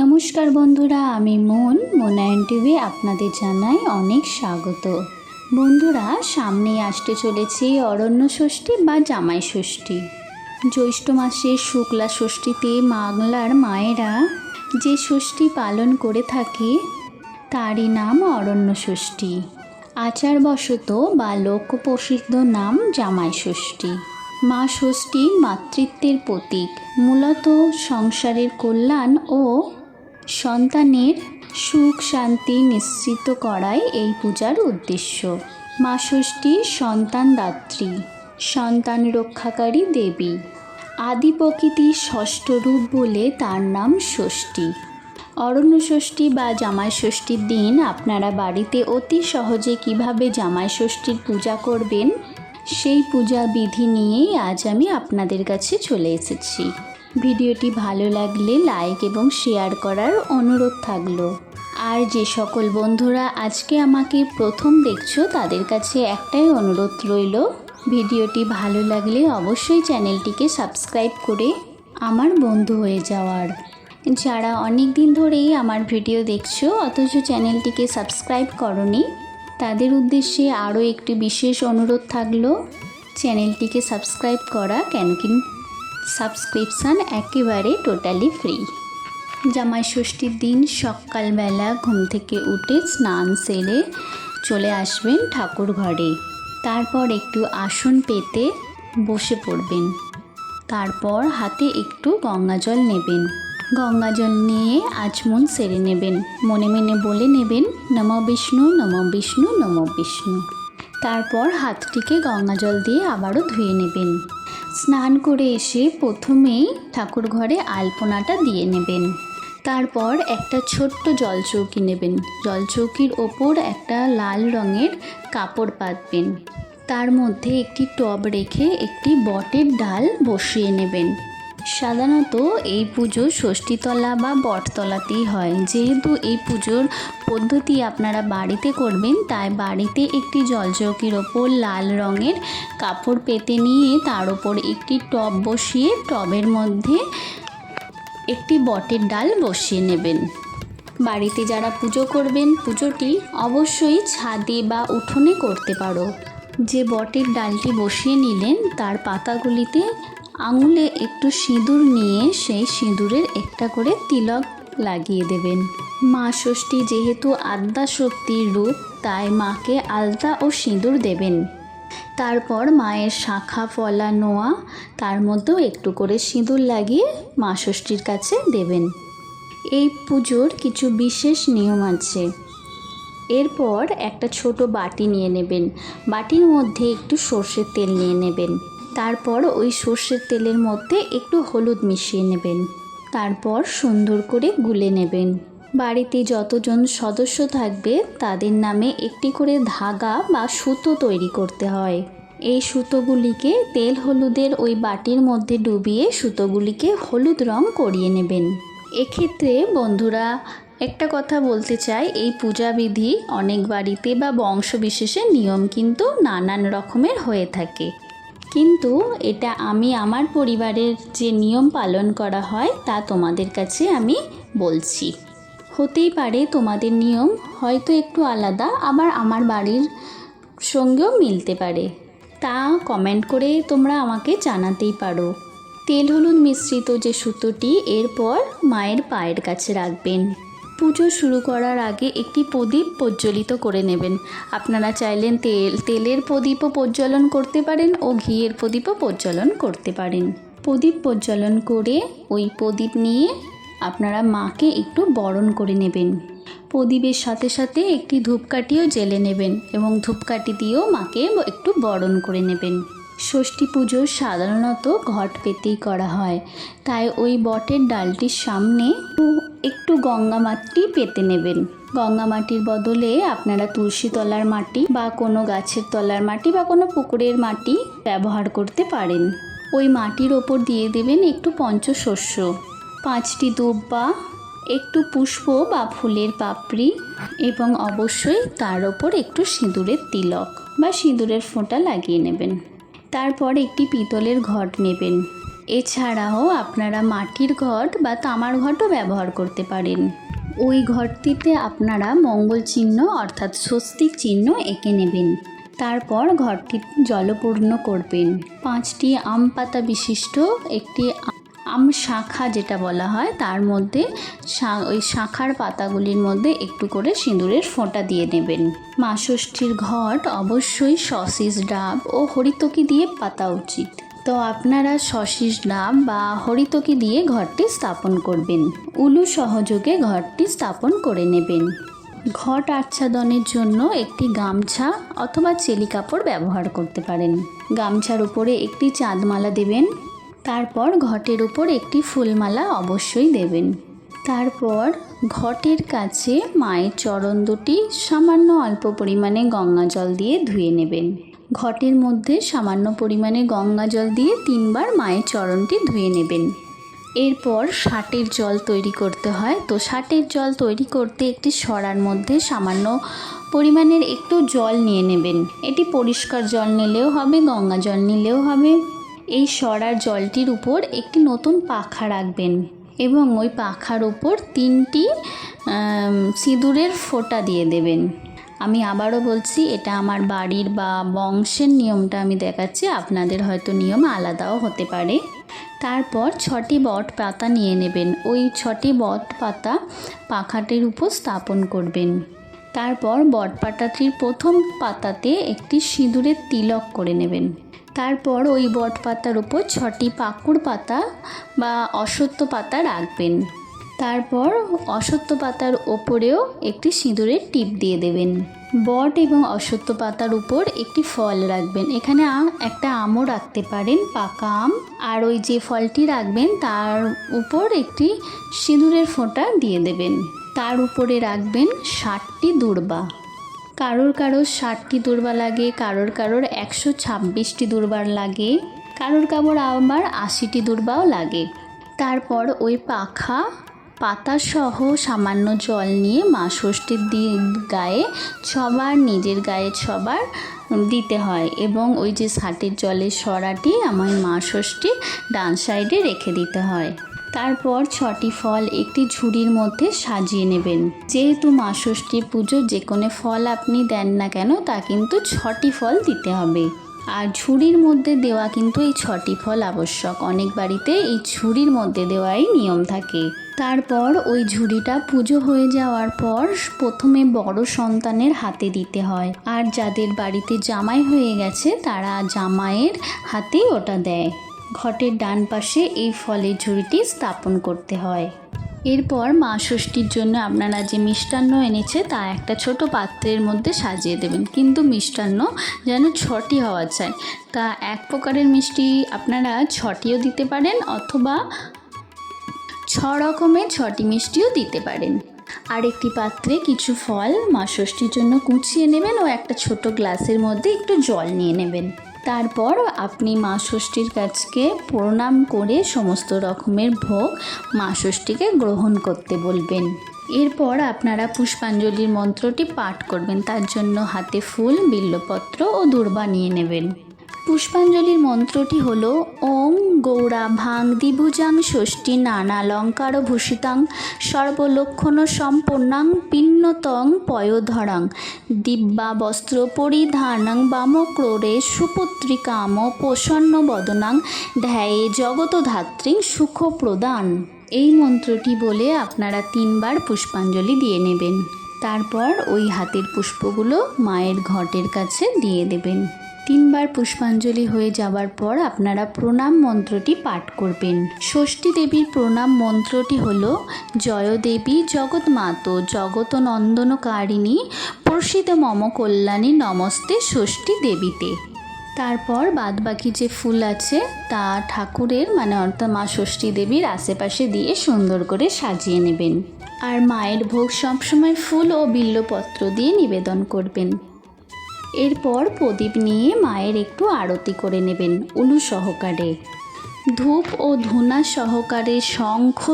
নমস্কার বন্ধুরা, আমি মন মোনায়ন টিভি আপনাদের জানাই অনেক স্বাগত। বন্ধুরা সামনে আসতে চলেছে অরণ্য ষষ্ঠী বা জামাই ষষ্ঠী। জ্যৈষ্ঠ মাসের শুক্লা ষষ্ঠীতে বাংলার মায়েরা যে ষষ্ঠী পালন করে থাকে, তারই নাম অরণ্য ষষ্ঠী। আচার আচারবশত বা লোকপ্রসিদ্ধ নাম জামাই ষষ্ঠী। মা ষষ্ঠী মাতৃত্বের প্রতীক। মূলত সংসারের কল্যাণ ও সন্তানের সুখ শান্তি নিশ্চিত করাই এই পূজার উদ্দেশ্য। মা ষষ্ঠী সন্তানদাত্রী সন্তান রক্ষাকারী দেবী। আদি প্রকৃতির ষষ্ঠ রূপ বলে তার নাম ষষ্ঠী। অরণ্য ষষ্ঠী বা জামাই ষষ্ঠীর দিন আপনারা বাড়িতে অতি সহজে কীভাবে জামাই ষষ্ঠীর পূজা করবেন, সেই পূজা বিধি নিয়েই আজ আমি আপনাদের কাছে চলে এসেছি। ভিডিওটি ভালো লাগলে লাইক এবং শেয়ার করার অনুরোধ থাকল। আর যে সকল বন্ধুরা আজকে আমাকে প্রথম দেখছ, তাদের কাছে একটাই অনুরোধ রইল, ভিডিওটি ভালো লাগলে অবশ্যই চ্যানেলটিকে সাবস্ক্রাইব করে আমার বন্ধু হয়ে যাওয়ার। যারা অনেক দিন ধরেই আমার ভিডিও দেখছ, অথচ চ্যানেলটিকে সাবস্ক্রাইব করনি, তাদের উদ্দেশ্যে আরও একটি বিশেষ অনুরোধ থাকল, চ্যানেলটিকে সাবস্ক্রাইব করা কেন কি সাবস্ক্রিপশান একেবারে টোটালি ফ্রি জামাই ষষ্ঠীর দিন সকালবেলা ঘুম থেকে উঠে স্নান সেরে চলে আসবেন ঠাকুর ঘরে। তারপর একটু আসন পেতে বসে পড়বেন। তারপর হাতে একটু গঙ্গা জল নেবেন। গঙ্গা জল নিয়ে আচমন সেরে নেবেন। মনে মনে বলে নেবেন, নম বিষ্ণু নম বিষ্ণু নম বিষ্ণু। তারপর হাতটিকে গঙ্গা জল দিয়ে আবারও ধুয়ে নেবেন। স্নান করে এসে প্রথমেই ঠাকুর ঘরে আলপনাটা দিয়ে নেবেন। তারপর একটা ছোট্ট জলচৌকি নেবেন। জলচৌকির ওপর একটা লাল রঙের কাপড় পাতবেন। তার মধ্যে একটি টব রেখে একটি বটের ডাল বসিয়ে নেবেন। সাধারণত এই পুজো ষষ্ঠীতলা বা বটতলাতেই হয়। যেহেতু এই পুজোর পদ্ধতি আপনারা বাড়িতে করবেন, তাই বাড়িতে একটি জলচৌকির ওপর লাল রঙের কাপড় পেতে নিয়ে তার ওপর একটি টব বসিয়ে টবের মধ্যে একটি বটের ডাল বসিয়ে নেবেন। বাড়িতে যারা পুজো করবেন, পুজোটি অবশ্যই ছাদে বা উঠোনে করতে পারো। যে বটের ডালটি বসিয়ে নিলেন, তার পাতাগুলিতে আঙুলে একটু সিঁদুর নিয়ে সেই সিঁদুরের একটা করে তিলক লাগিয়ে দেবেন। মা ষষ্ঠী যেহেতু আদ্যা শক্তির রূপ, তাই মাকে আলতা ও সিঁদুর দেবেন। তারপর মায়ের শাখা, ফলা, নোয়া, তার মধ্যেও একটু করে সিঁদুর লাগিয়ে মা ষষ্ঠীর কাছে দেবেন। এই পুজোর কিছু বিশেষ নিয়ম আছে। এরপর একটা ছোট বাটি নিয়ে নেবেন। বাটির মধ্যে একটু সর্ষের তেল নিয়ে নেবেন। তারপর ওই সর্ষের তেলের মধ্যে একটু হলুদ মিশিয়ে নেবেন। তারপর সুন্দর করে গুলে নেবেন। বাড়িতে যতজন সদস্য থাকবে, তাদের নামে একটি করে ধাগা বা সুতো তৈরি করতে হয়। এই সুতোগুলিকে তেল হলুদের ওই বাটির মধ্যে ডুবিয়ে সুতোগুলিকে হলুদ রং করিয়ে নেবেন। এক্ষেত্রে বন্ধুরা, একটা কথা বলতে চাই, এই পূজাবিধি অনেক বাড়িতে বা বংশবিশেষে নিয়ম কিন্তু নানান রকমের হয়ে থাকে। কিন্তু এটা আমি আমার পরিবারের যে নিয়ম পালন করা হয়, তা তোমাদের কাছে আমি বলছি। হতেই পারে তোমাদের নিয়ম হয়তো একটু আলাদা, আবার আমার বাড়ির সঙ্গেও মিলতে পারে। তা কমেন্ট করে তোমরা আমাকে জানাতেই পারো। তেল হলুদ মিশ্রিত যে সুতোটি, এরপর মায়ের পায়ের কাছে রাখবেন। পুজো শুরু করার আগে একটি প্রদীপ প্রজ্বলিত করে নেবেন। আপনারা চাইলেন তেল, তেলের প্রদীপও প্রজ্বলন করতে পারেন ও ঘিয়ের প্রদীপও প্রজ্বলন করতে পারেন। প্রদীপ প্রজ্বলন করে ওই প্রদীপ নিয়ে আপনারা মাকে একটু বরণ করে নেবেন। প্রদীপের সাথে সাথে একটি ধূপকাঠিও জেলে নেবেন এবং ধূপকাঠি দিয়েও মাকে একটু বরণ করে নেবেন। ষষ্ঠী পুজো সাধারণত ঘট পেতেই করা হয়। তাই ওই বটের ডালটির সামনে একটু গঙ্গা মাটি পেতে নেবেন। গঙ্গা মাটির বদলে আপনারা তুলসী তলার মাটি বা কোনো গাছের তলার মাটি বা কোনো পুকুরের মাটি ব্যবহার করতে পারেন। ওই মাটির ওপর দিয়ে দেবেন একটু পঞ্চশস্য, পাঁচটি দুব্বা, একটু পুষ্প বা ফুলের পাপড়ি এবং অবশ্যই তার ওপর একটু সিঁদুরের তিলক বা সিঁদুরের ফোঁটা লাগিয়ে নেবেন। তারপর একটি পিতলের ঘট নেবেন। এছাড়াও আপনারা মাটির ঘট বা তামার ঘটও ব্যবহার করতে পারেন। ওই ঘরটিতে আপনারা মঙ্গল চিহ্ন অর্থাৎ স্বস্তিক চিহ্ন এঁকে নেবেন। তারপর ঘরটি জলপূর্ণ করবেন। পাঁচটি আম পাতা বিশিষ্ট একটি আম শাখা যেটা বলা হয়, তার মধ্যে ওই শাখার পাতাগুলির মধ্যে একটু করে সিঁদুরের ফোঁটা দিয়ে নেবেন। মা ষষ্ঠীর ঘট অবশ্যই সসিস ডাব ও হরিতকি দিয়ে পাতা উচিত। তো আপনারা সসিস ডাব বা হরিতকি দিয়ে ঘরটি স্থাপন করবেন। উলু সহযোগে ঘরটি স্থাপন করে নেবেন। ঘট আচ্ছাদনের জন্য একটি গামছা অথবা চেলি কাপড় ব্যবহার করতে পারেন। গামছার উপরে একটি চাঁদমালা দেবেন। তারপর ঘটের উপর একটি ফুলমালা অবশ্যই দেবেন। তারপর ঘটের কাছে মায়ের চরণ দুটি সামান্য অল্প পরিমাণে গঙ্গা জল দিয়ে ধুয়ে নেবেন। ঘটের মধ্যে সামান্য পরিমাণে গঙ্গা জল দিয়ে তিনবার মায়ের চরণটি ধুয়ে নেবেন। এরপর ষাটের জল তৈরি করতে হয়। তো ষাটের জল তৈরি করতে একটি সরার মধ্যে সামান্য পরিমাণের একটু জল নিয়ে নেবেন। এটি পরিষ্কার জল নিলেও হবে, গঙ্গা জল নিলেও হবে। এই সরার জলটির উপর একটি নতুন পাখা রাখবেন এবং ওই পাখার উপর তিনটি সিঁদুরের ফোঁটা দিয়ে দেবেন। আমি আবারও বলছি, এটা আমার বাড়ির বা বংশের নিয়মটা আমি দেখাচ্ছি, আপনাদের হয়তো নিয়ম আলাদাও হতে পারে। তারপর ছটি বট পাতা নিয়ে নেবেন। ওই ছটি বট পাতা পাখাটির উপর স্থাপন করবেন। তারপর বট পাতাটির প্রথম পাতাতে একটি সিঁদুরের তিলক করে নেবেন। তারপর ওই বট পাতার উপর ছটি পাকুড় পাতা বা অশ্বত্থ পাতা রাখবেন। তারপর অশ্বত্থ পাতার ওপরেও একটি সিঁদুরের টিপ দিয়ে দেবেন। বট এবং অশ্বত্থ পাতার উপর একটি ফল রাখবেন। এখানে একটা আমও রাখতে পারেন, পাকা আম। আর ওই যে ফলটি রাখবেন, তার উপর একটি সিঁদুরের ফোঁটা দিয়ে দেবেন। তার উপরে রাখবেন ষাটটি দূর্বা। কারোর কারোর ষাটটি দূর্বা লাগে, কারোর কারোর একশো ছাব্বিশটি দূর্বার লাগে, কারোর কারোর আবার আশিটি দূর্বাও লাগে। তারপর ওই পাখা পাতাসহ সামান্য জল নিয়ে মা ষষ্ঠীর দি- গায়ে ছবার, নিজের গায়ে ছবার দিতে হয় এবং ওই যে ষাটের জলের সরাটি আমার মা ষষ্ঠী ডান সাইডে রেখে দিতে হয়। তারপর ছটি ফল একটি ঝুড়ির মধ্যে সাজিয়ে নেবেন। যেহেতু মা ষষ্ঠীর পুজো যে কোনো ফল আপনি দেন না কেন, তা কিন্তু ছটি ফল দিতে হবে। আর ঝুড়ির মধ্যে দেওয়া কিন্তু এই ছটি ফল আবশ্যক। অনেক বাড়িতে এই ঝুড়ির মধ্যে দেওয়াই নিয়ম থাকে। তারপর ওই ঝুড়িটা পুজো হয়ে যাওয়ার পর প্রথমে বড় সন্তানের হাতে দিতে হয়। আর যাদের বাড়িতে জামাই হয়ে গেছে, তারা জামাইয়ের হাতেই ওটা দেয়। ঘটের ডান পাশে এই ফলের ঝুড়িটি স্থাপন করতে হয়। এরপর মা ষষ্ঠীর জন্য আপনারা যে মিষ্টান্ন এনেছে তা একটা ছোট পাত্রের মধ্যে সাজিয়ে দেবেন। কিন্তু মিষ্টান্ন যেন ছটি হওয়া চাই। তা এক প্রকারের মিষ্টি আপনারা ছটিও দিতে পারেন অথবা ছ রকমের ছটি মিষ্টিও দিতে পারেন। আর একটি পাত্রে কিছু ফল মা ষষ্ঠীর জন্য কুচিয়ে নেবেন ও একটা ছোট গ্লাসের মধ্যে একটু জল নিয়ে নেবেন। তারপর আপনি মা ষষ্ঠীর কাছকে প্রণাম করে সমস্ত রকমের ভোগ মা ষষ্ঠীকে গ্রহণ করতে বলবেন। এরপর আপনারা পুষ্পাঞ্জলির মন্ত্রটি পাঠ করবেন, তার জন্য হাতে ফুল, বিল্লপত্র ও দূর্বা নিয়ে নেবেন। পুষ্পাঞ্জলির মন্ত্রটি হল ওং গৌরা ভাং দ্বিভুজাং ষষ্ঠী নানালঙ্কার ভূষিতাং সর্বলক্ষণ সম্পন্নাং পিন্নতং পয়োধরাং দিব্যা বস্ত্র পরিধানাং বামক্রোরে সুপুত্রিকাম প্রসন্ন বদনাং ধ্যায়ে জগতধাত্রী সুখ প্রদান এই মন্ত্রটি বলে আপনারা তিনবার পুষ্পাঞ্জলি দিয়ে নেবেন। তারপর ওই হাতের পুষ্পগুলো মায়ের ঘটের কাছে দিয়ে দেবেন। তিনবার পুষ্পাঞ্জলি হয়ে যাওয়ার পর আপনারা প্রণাম মন্ত্রটি পাঠ করবেন। ষষ্ঠী দেবীর প্রণাম মন্ত্রটি হল, জয় দেবী জগৎ মাতো জগত নন্দনকারিণী প্রসিদ্ধ মম কল্যাণী, নমস্তে ষষ্ঠী দেবীতে। তারপর বাদবাকি যে ফুল আছে, তা ঠাকুরের মানে অর্থাৎ মা ষষ্ঠী দেবীর আশেপাশে দিয়ে সুন্দর করে সাজিয়ে নেবেন। আর মায়ের ভোগ সবসময় ফুল ও বিল্লপত্র দিয়ে নিবেদন করবেন। এরপর প্রদীপ নিয়ে মায়ের একটু আরতি করে নেবেন উলু সহকারে। ধূপ ও ধুনা সহকারে শঙ্খ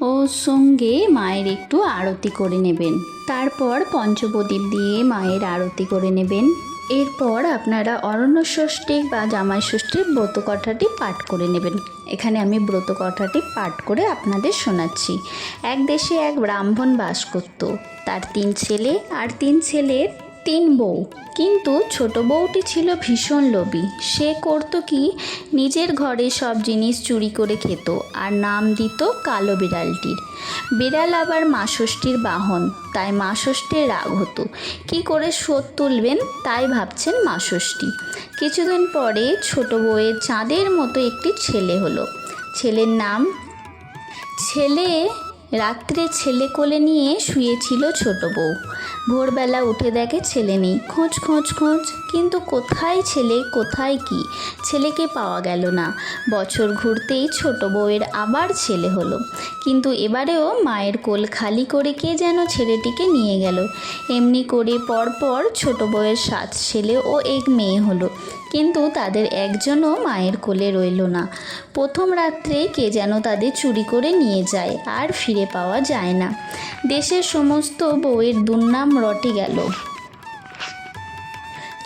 ও সঙ্গে মায়ের একটু আরতি করে নেবেন। তারপর পঞ্চপ্রদীপ দিয়ে মায়ের আরতি করে নেবেন। এরপর আপনারা অরণ্য ষষ্ঠী বা জামাই ষষ্ঠীর ব্রত কথাটি পাঠ করে নেবেন। এখানে আমি ব্রত কথাটি পাঠ করে আপনাদের শোনাচ্ছি। এক দেশে এক ব্রাহ্মণ বাস করত। তার তিন ছেলে আর তিন ছেলের তিন বউ। কিন্তু ছোট বউটি ছিল ভীষণ লোভী। সে করত কি? নিজের ঘরে সব জিনিস চুরি করে খেত আর নাম দিত কালো বিড়ালটির। বিড়াল আবার মা ষষ্ঠীর বাহন, তাই মা ষষ্ঠীর রাগ হতো। কী করে শোধ তুলবেন? তাই ভাবছেন মা ষষ্ঠী কিছুদিন পরে ছোট বউয়ের চাঁদের মতো একটি ছেলে হলো। ছেলের নাম ছেলে, রাত্রে ছেলে কোলে নিয়ে শুয়েছিল ছোট বউ। ভোরবেলা উঠে দেখে ছেলে নেই খোঁজ খোঁজ খোঁজ, কিন্তু কোথায় ছেলে, কোথায় কি? ছেলেকে পাওয়া গেল না। বছর ঘুরতেই ছোট বউয়ের আবার ছেলে হলো। কিন্তু এবারেও মায়ের কোল খালি করে কে যেন ছেলেটিকে নিয়ে গেল। এমনি করে পরপর ছোট বউয়ের সাত ছেলে ও এক মেয়ে হলো। কিন্তু তাদের একজনও মায়ের কোলে রইল না। প্রথম রাত্রে কে যেন তাদের চুরি করে নিয়ে যায়, আর ফিরে পাওয়া যায় না। দেশের সমস্ত বউয়ের দুর্নাম রটে গেল।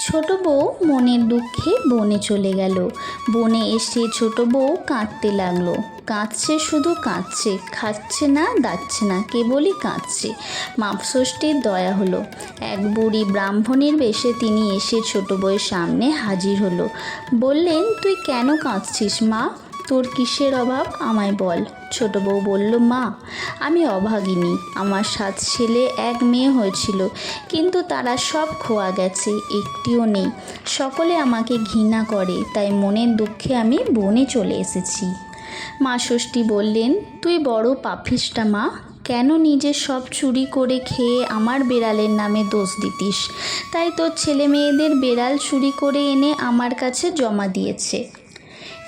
ছোট বউ মনের দুঃখে বনে চলে গেল। বনে এসে ছোট বউ কাঁদতে লাগল। কাঁদছে শুধু কাঁদছে, খাচ্ছে না, দাচ্ছে না, কেবলই কাঁদছে। মাপষষ্ঠীর দয়া হলো। এক বুড়ি ব্রাহ্মণের বেশে তিনি এসে ছোট বউয়ের সামনে হাজির হলো। বললেন, তুই কেন কাঁদছিস মা? তোর কিসের অভাব আমায় বল। ছোট বউ বলল, মা, আমি অভাগিনী। আমার সাত ছেলে, এক মেয়ে হয়েছিল, কিন্তু তারা সব খোয়া গেছে, একটিও নেই। সকলে আমাকে ঘৃণা করে, তাই মনের দুঃখে আমি বনে চলে এসেছি। মা ষষ্ঠী বললেন, তুই বড় পাপিষ্টা মা, কেন নিজে সব চুরি করে খেয়ে আমার বেড়ালের নামে দোষ দিতিস? তাই তোর ছেলে মেয়েদের বেড়াল চুরি করে এনে আমার কাছে জমা দিয়েছে।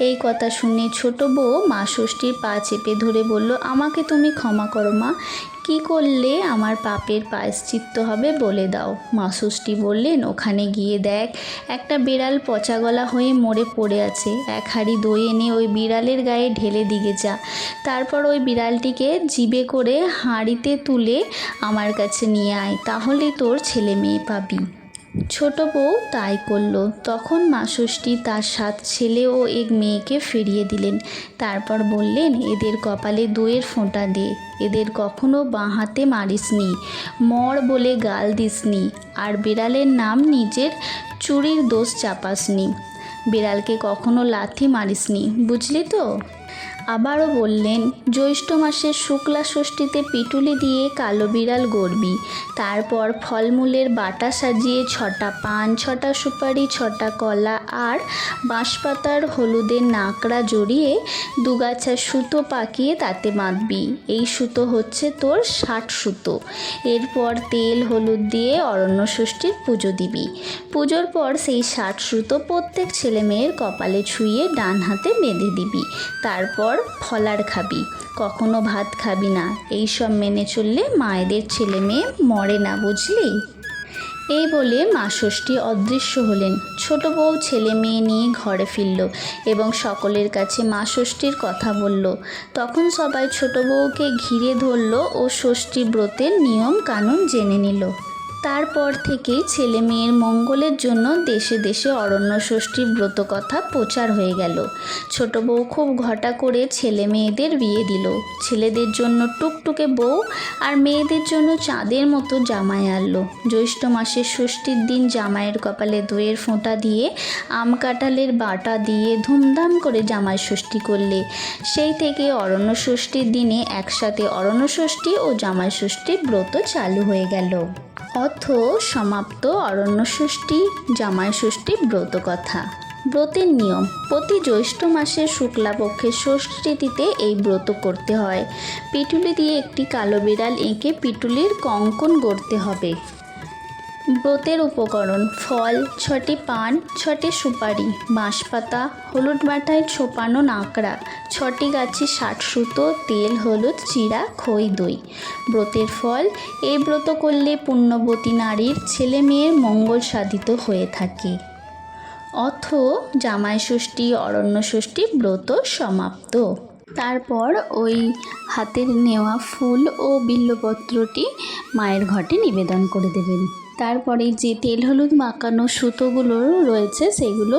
এই কথা শুনে ছোট বউ মা ষষ্ঠীর পা চেপে ধরে বলল, আমাকে তুমি ক্ষমা করো মা। কি করলে আমার পাপের প্রায়শ্চিত্ত হবে বলে দাও। মা ষষ্ঠী বললেন, ওখানে গিয়ে দেখ, একটা বিড়াল পচা গলা হয়ে মরে পড়ে আছে। এক হাঁড়ি দই এনে ওই বিড়ালের গায়ে ঢেলে দিকে যা। তারপর ওই বিড়ালটিকে জিবে করে হাঁড়িতে তুলে আমার কাছে নিয়ে আয়, তাহলে তোর ছেলে মেয়ে পাবি। ছোট বউ তাই করল। তখন মা ষষ্ঠী তার সাত ছেলে ও এক মেয়েকে ফিরিয়ে দিলেন। তারপর বললেন, এদের কপালে দইয়ের ফোঁটা দে। এদের কখনো বাঁ হাতে মারিসনি মর বলে গাল দিসনি আর বিড়ালের নাম নিজের চুরির দোষ চাপাসনি বিড়ালকে কখনো লাথি মারিসনি বুঝলি তো? আবারও বললেন, জ্যৈষ্ঠ মাসের শুক্লা ষষ্ঠীতে পিটুলি দিয়ে কালো বিড়াল গড়বি। তারপর ফলমূলের বাটা সাজিয়ে ছটা পান, ছটা সুপারি, ছটা কলা আর বাঁশপাতার হলুদের নাকড়া জড়িয়ে দুগাছা সুতো পাকিয়ে তাতে বাঁধবি। এই সুতো হচ্ছে তোর ষাট সুতো। এরপর তেল, হলুদ দিয়ে অরণ্য ষষ্ঠীর পুজো দিবি। পুজোর পর সেই ষাট সুতো প্রত্যেক ছেলে মেয়ের কপালে ছুঁয়ে ডান হাতে বেঁধে দিবি। তারপর ফলার খাবি, কখনো ভাত খাবি না। এই সব মেনে চললে মায়েদের ছেলে মেয়ে মরে না, বুঝলি? এই বলে মা ষষ্ঠী অদৃশ্য হলেন। ছোট বউ ছেলে মেয়ে নিয়ে ঘরে ফিরল এবং সকলের কাছে মা ষষ্ঠীর কথা বলল। তখন সবাই ছোট বউকে ঘিরে ধরল ও ষষ্ঠী ব্রতের নিয়ম কানুন জেনে নিল। তারপর থেকেই ছেলে মেয়ের মঙ্গলের জন্য দেশে দেশে অরণ্য ষষ্ঠী ব্রত কথা প্রচার হয়ে গেল। ছোট বউ খুব ঘটা করে ছেলে মেয়েদের বিয়ে দিল। ছেলেদের জন্য টুকটুকে বউ আর মেয়েদের জন্য চাঁদের মতো জামাই আনলো। জ্যৈষ্ঠ মাসের ষষ্ঠীর দিন জামাইয়ের কপালে দইয়ের ফোঁটা দিয়ে, আম কাঁঠালের বাটা দিয়ে ধুমধাম করে জামাই ষষ্ঠী করলে। সেই থেকে অরণ্য ষষ্ঠীর দিনে একসাথে অরণ্য ষষ্ঠী ও জামাই ষষ্ঠীর ব্রত চালু হয়ে গেল। অথ সমাপ্ত অরণ্য ষষ্ঠী জামাই ষষ্ঠী ব্রত কথা ব্রতের নিয়ম, প্রতি জ্যৈষ্ঠ মাসের শুক্লাপক্ষের ষষ্ঠী তিথিতে এই ব্রত করতে হয়। পিটুলি দিয়ে একটি কালো বিড়াল এঁকে পিটুলির কঙ্কন গড়তে হবে। ব্রতের উপকরণ, ফল, ছটি পান, ছটি সুপারি, বাঁশপাতা, হলুদ বাটায় ছোপানো নাকড়া, ছটি গাছে ষাট সুতো, তেল, হলুদ, চিরা, খই, দই। ব্রতের ফল এই ব্রত করলে পুণ্যবতী নারীর ছেলে মেয়ের মঙ্গল সাধিত হয়ে থাকে। অথ জামাই ষষ্ঠী, অরণ্য ষষ্ঠী, ব্রত সমাপ্ত। তারপর ওই হাতের নেওয়া ফুল ও বিল্লপত্রটি মায়ের ঘটে নিবেদন করে দেবেন। তারপরে যে তেল হলুদ মাখানো সুতোগুলো রয়েছে, সেগুলো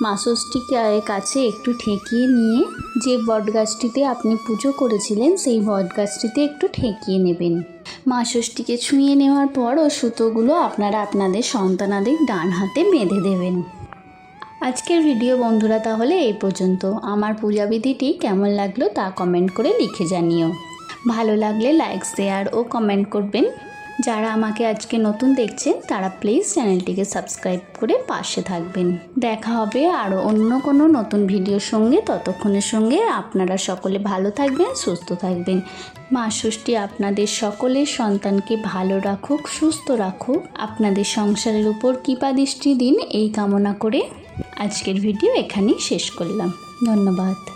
মাসষষ্ঠীর কাছে একটু ঠেকিয়ে নিয়ে যে বটগাছটিতে আপনি পুজো করেছিলেন, সেই বটগাছটিতে একটু ঠেকিয়ে নেবেন। মা ষষ্ঠীকে ছুঁয়ে নেওয়ার পর ও সুতোগুলো আপনারা আপনাদের সন্তানাদের ডান হাতে বেঁধে দেবেন। আজকের ভিডিও বন্ধুরা তাহলে এই পর্যন্ত। আমার পূজাবিধিটি কেমন লাগল তা কমেন্ট করে লিখে জানিও। ভালো লাগলে লাইক, শেয়ার ও কমেন্ট করবেন। যারা আমাকে আজকে নতুন দেখছেন, তারা প্লিজ চ্যানেলটিকে সাবস্ক্রাইব করে পাশে থাকবেন। দেখা হবে আরও অন্য কোনো নতুন ভিডিওর সঙ্গে। ততক্ষণের সঙ্গে আপনারা সকলে ভালো থাকবেন, সুস্থ থাকবেন। মা ষষ্ঠী আপনাদের সকলের সন্তানকে ভালো রাখুক, সুস্থ রাখুক। আপনাদের সংসারের উপর কৃপা দৃষ্টি দিন, এই কামনা করে আজকের ভিডিও এখানেই শেষ করলাম। ধন্যবাদ।